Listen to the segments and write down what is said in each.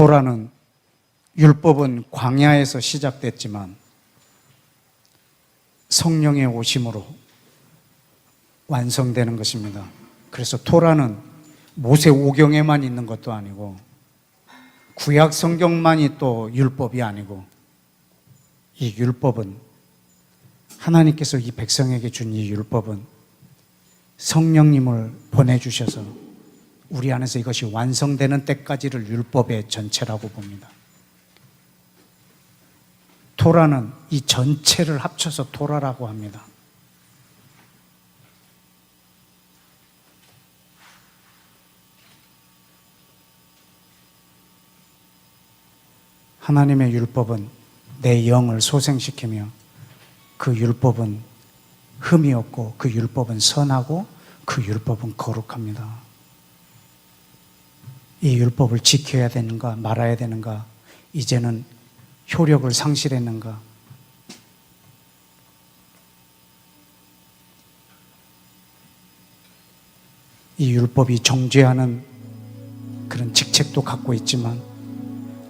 토라는 율법은 광야에서 시작됐지만 성령의 오심으로 완성되는 것입니다. 그래서 토라는 모세 오경에만 있는 것도 아니고 구약 성경만이 또 율법이 아니고 이 율법은 하나님께서 이 백성에게 준 이 율법은 성령님을 보내주셔서 우리 안에서 이것이 완성되는 때까지를 율법의 전체라고 봅니다. 토라는 이 전체를 합쳐서 토라라고 합니다. 하나님의 율법은 내 영을 소생시키며 그 율법은 흠이 없고 그 율법은 선하고 그 율법은 거룩합니다. 이 율법을 지켜야 되는가 말아야 되는가 이제는 효력을 상실했는가 이 율법이 정죄하는 그런 직책도 갖고 있지만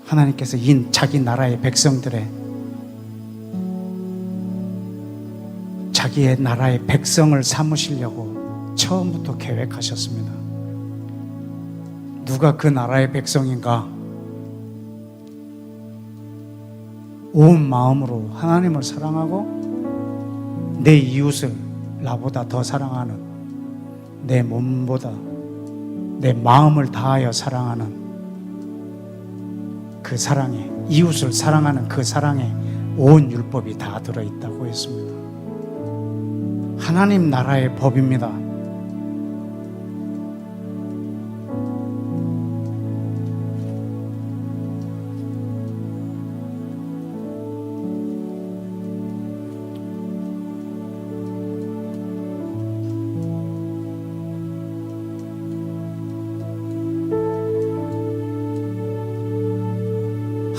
하나님께서 이 자기 나라의 백성들의 자기의 나라의 백성을 삼으시려고 처음부터 계획하셨습니다. 누가 그 나라의 백성인가? 온 마음으로 하나님을 사랑하고 내 이웃을 나보다 더 사랑하는 내 몸보다 내 마음을 다하여 사랑하는 그 사랑에 이웃을 사랑하는 그 사랑에 온 율법이 다 들어 있다고 했습니다. 하나님 나라의 법입니다.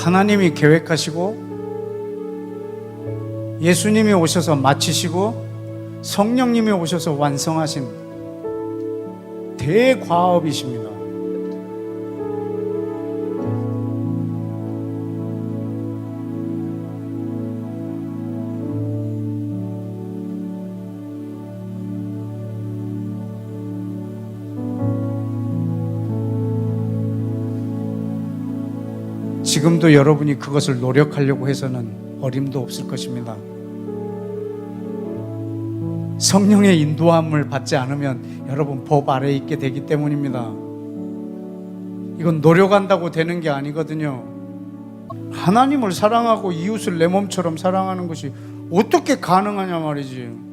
하나님이 계획하시고 예수님이 오셔서 마치시고 성령님이 오셔서 완성하신 대과업이십니다. 지금도 여러분이 그것을 노력하려고 해서는 어림도 없을 것입니다. 성령의 인도함을 받지 않으면 여러분 법 아래에 있게 되기 때문입니다. 이건 노력한다고 되는 게 아니거든요. 하나님을 사랑하고 이웃을 내 몸처럼 사랑하는 것이 어떻게 가능하냐 말이지.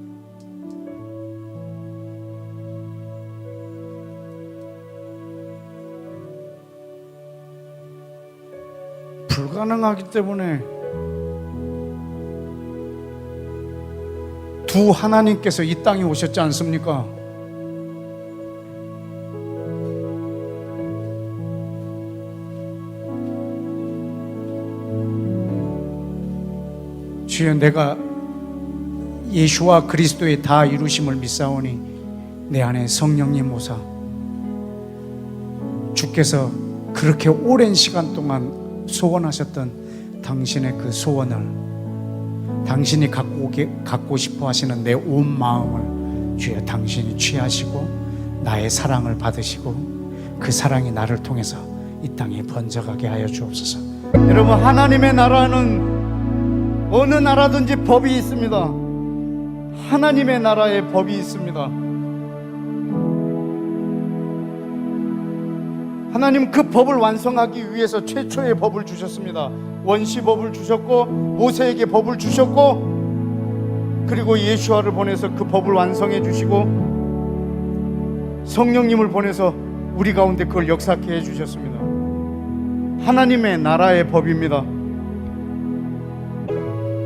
가능하기 때문에 두 하나님께서 이 땅에 오셨지 않습니까? 주여 내가 예수와 그리스도의 다 이루심을 믿사오니 내 안에 성령님 오사 주께서 그렇게 오랜 시간 동안 소원하셨던 당신의 그 소원을 당신이 갖고 오게, 갖고 싶어 하시는 내 온 마음을 주여 당신이 취하시고 나의 사랑을 받으시고 그 사랑이 나를 통해서 이 땅에 번져가게 하여 주옵소서. 여러분 하나님의 나라는 어느 나라든지 법이 있습니다. 하나님의 나라에 법이 있습니다. 하나님 그 법을 완성하기 위해서 최초의 법을 주셨습니다. 원시 법을 주셨고 모세에게 법을 주셨고 그리고 예수와를 보내서 그 법을 완성해 주시고 성령님을 보내서 우리 가운데 그걸 역사케 해 주셨습니다. 하나님의 나라의 법입니다.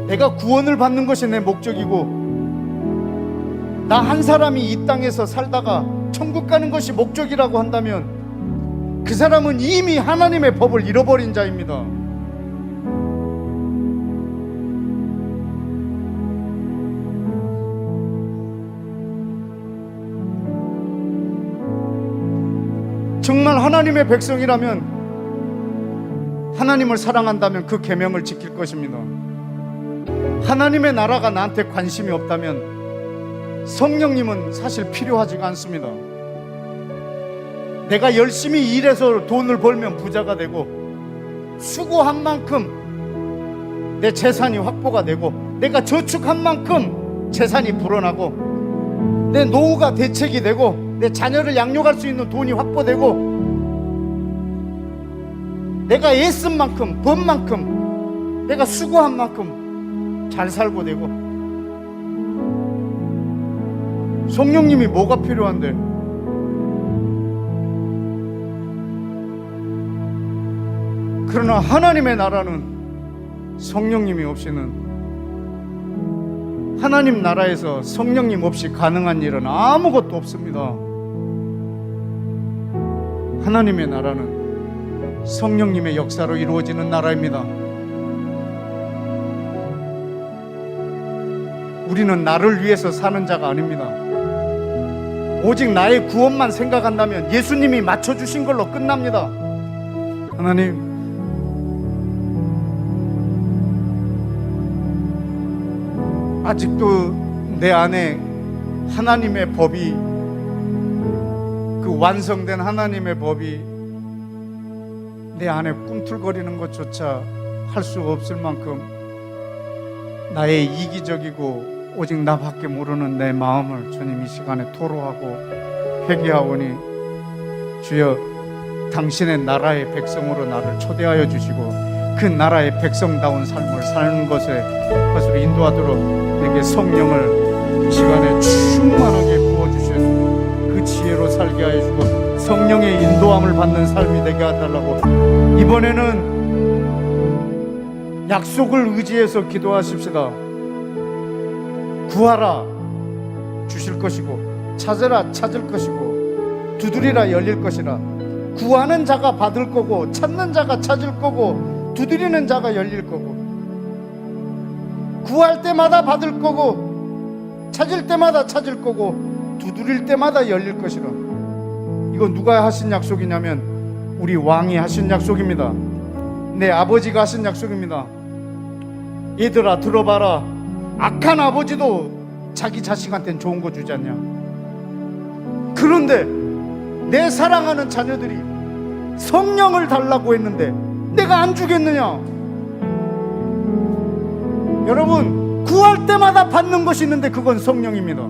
내가 구원을 받는 것이 내 목적이고 나 한 사람이 이 땅에서 살다가 천국 가는 것이 목적이라고 한다면 그 사람은 이미 하나님의 법을 잃어버린 자입니다. 정말 하나님의 백성이라면 하나님을 사랑한다면 그 계명을 지킬 것입니다. 하나님의 나라가 나한테 관심이 없다면 성령님은 사실 필요하지가 않습니다. 내가 열심히 일해서 돈을 벌면 부자가 되고 수고한 만큼 내 재산이 확보가 되고 내가 저축한 만큼 재산이 불어나고 내 노후가 대책이 되고 내 자녀를 양육할 수 있는 돈이 확보되고 내가 애쓴 만큼 번 만큼 내가 수고한 만큼 잘 살고 되고. 성령님이 뭐가 필요한데 그러나 하나님의 나라는 성령님이 없이는 하나님 나라에서 성령님 없이 가능한 일은 아무것도 없습니다. 하나님의 나라는 성령님의 역사로 이루어지는 나라입니다. 우리는 나를 위해서 사는 자가 아닙니다. 오직 나의 구원만 생각한다면 예수님이 맞춰주신 걸로 끝납니다. 하나님, 아직도 내 안에 하나님의 법이 그 완성된 하나님의 법이 내 안에 꿈틀거리는 것조차 할 수 없을 만큼 나의 이기적이고 오직 나밖에 모르는 내 마음을 주님 이 시간에 토로하고 회개하오니 주여 당신의 나라의 백성으로 나를 초대하여 주시고 그 나라의 백성다운 삶을 사는 것에 것으로 인도하도록 내게 성령을 이 시간에 충만하게 부어주시고 그 지혜로 살게 하여 주고 성령의 인도함을 받는 삶이 되게 해달라고. 이번에는 약속을 의지해서 기도하십시다. 구하라 주실 것이고 찾으라 찾을 것이고 두드리라 열릴 것이라. 구하는 자가 받을 거고 찾는 자가 찾을 거고 두드리는 자가 열릴 거고 구할 때마다 받을 거고 찾을 때마다 찾을 거고 두드릴 때마다 열릴 것이라. 이거 누가 하신 약속이냐면 우리 왕이 하신 약속입니다. 내 아버지가 하신 약속입니다. 얘들아 들어봐라. 악한 아버지도 자기 자식한테는 좋은 거 주지 않냐? 그런데 내 사랑하는 자녀들이 성령을 달라고 했는데 내가 안 주겠느냐? 여러분 구할 때마다 받는 것이 있는데 그건 성령입니다.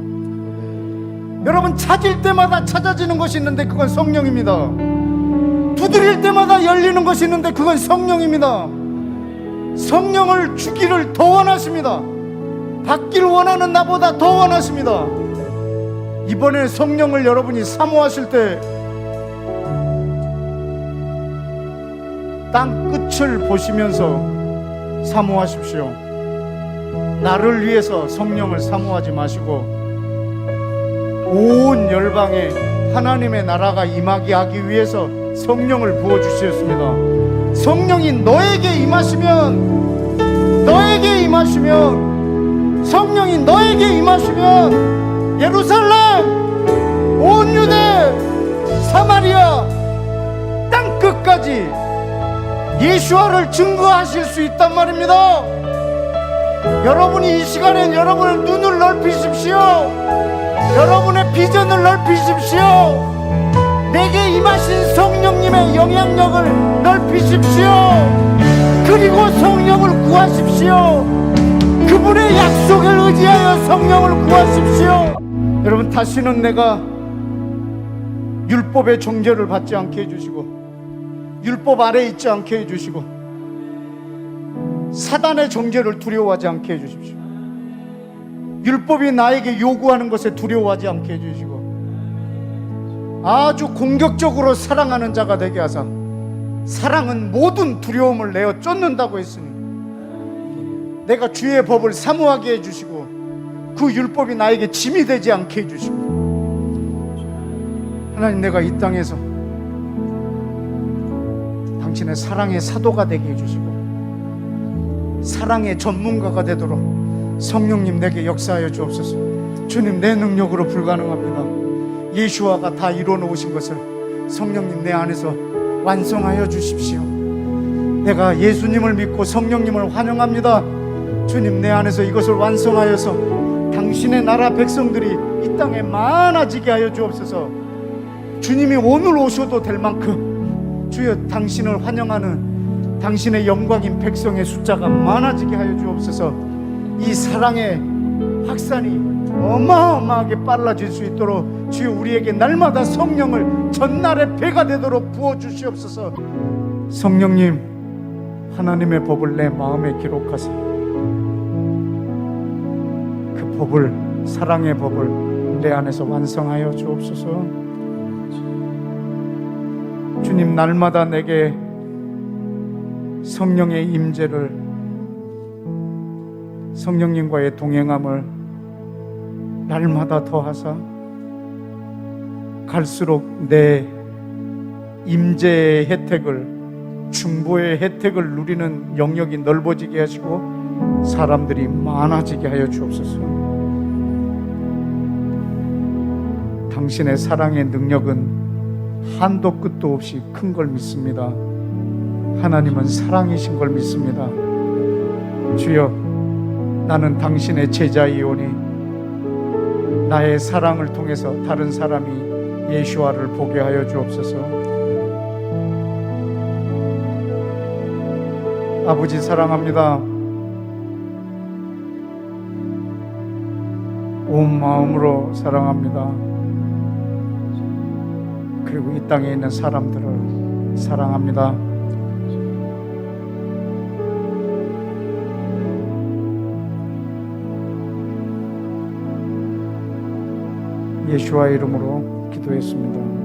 여러분 찾을 때마다 찾아지는 것이 있는데 그건 성령입니다. 두드릴 때마다 열리는 것이 있는데 그건 성령입니다. 성령을 주기를 더 원하십니다. 받길 원하는 나보다 더 원하십니다. 이번에 성령을 여러분이 사모하실 때 땅 끝을 보시면서 사모하십시오. 나를 위해서 성령을 사모하지 마시고 온 열방에 하나님의 나라가 임하게 하기 위해서 성령을 부어 주셨습니다. 성령이 너에게 임하시면 너에게 임하시면 성령이 너에게 임하시면 예루살렘 온 유대 사마리아 땅 끝까지 예수와를 증거하실 수 있단 말입니다. 여러분이 이 시간엔 여러분의 눈을 넓히십시오. 여러분의 비전을 넓히십시오. 내게 임하신 성령님의 영향력을 넓히십시오. 그리고 성령을 구하십시오. 그분의 약속을 의지하여 성령을 구하십시오. 여러분 다시는 내가 율법의 정죄를 받지 않게 해주시고 율법 아래 있지 않게 해주시고 사단의 정죄를 두려워하지 않게 해주십시오. 율법이 나에게 요구하는 것에 두려워하지 않게 해주시고 아주 공격적으로 사랑하는 자가 되게 하사 사랑은 모든 두려움을 내어 쫓는다고 했으니 내가 주의 법을 사모하게 해주시고 그 율법이 나에게 짐이 되지 않게 해주시고 하나님 내가 이 땅에서 당신의 사랑의 사도가 되게 해주시고 사랑의 전문가가 되도록 성령님 내게 역사하여 주옵소서 주님 내 능력으로 불가능합니다 예수와가 다 이루어 놓으신 것을 성령님 내 안에서 완성하여 주십시오 내가 예수님을 믿고 성령님을 환영합니다. 주님 내 안에서 이것을 완성하여서 당신의 나라 백성들이 이 땅에 많아지게 하여 주옵소서. 주님이 오늘 오셔도 될 만큼 주여 당신을 환영하는 당신의 영광인 백성의 숫자가 많아지게 하여 주옵소서. 이 사랑의 확산이 어마어마하게 빨라질 수 있도록 주여 우리에게 날마다 성령을 전날의 배가 되도록 부어 주시옵소서. 성령님 하나님의 법을 내 마음에 기록하사 그 법을 사랑의 법을 내 안에서 완성하여 주옵소서. 주님 날마다 내게 성령의 임재를 성령님과의 동행함을 날마다 더하사 갈수록 내 임재의 혜택을 중보의 혜택을 누리는 영역이 넓어지게 하시고 사람들이 많아지게 하여 주옵소서. 당신의 사랑의 능력은 한도 끝도 없이 큰 걸 믿습니다. 하나님은 사랑이신 걸 믿습니다. 주여, 나는 당신의 제자이오니 나의 사랑을 통해서 다른 사람이 예수와를 보게 하여 주옵소서. 아버지 사랑합니다. 온 마음으로 사랑합니다. 그리고 이 땅에 있는 사람들을 사랑합니다. 예수와 이름으로 기도했습니다.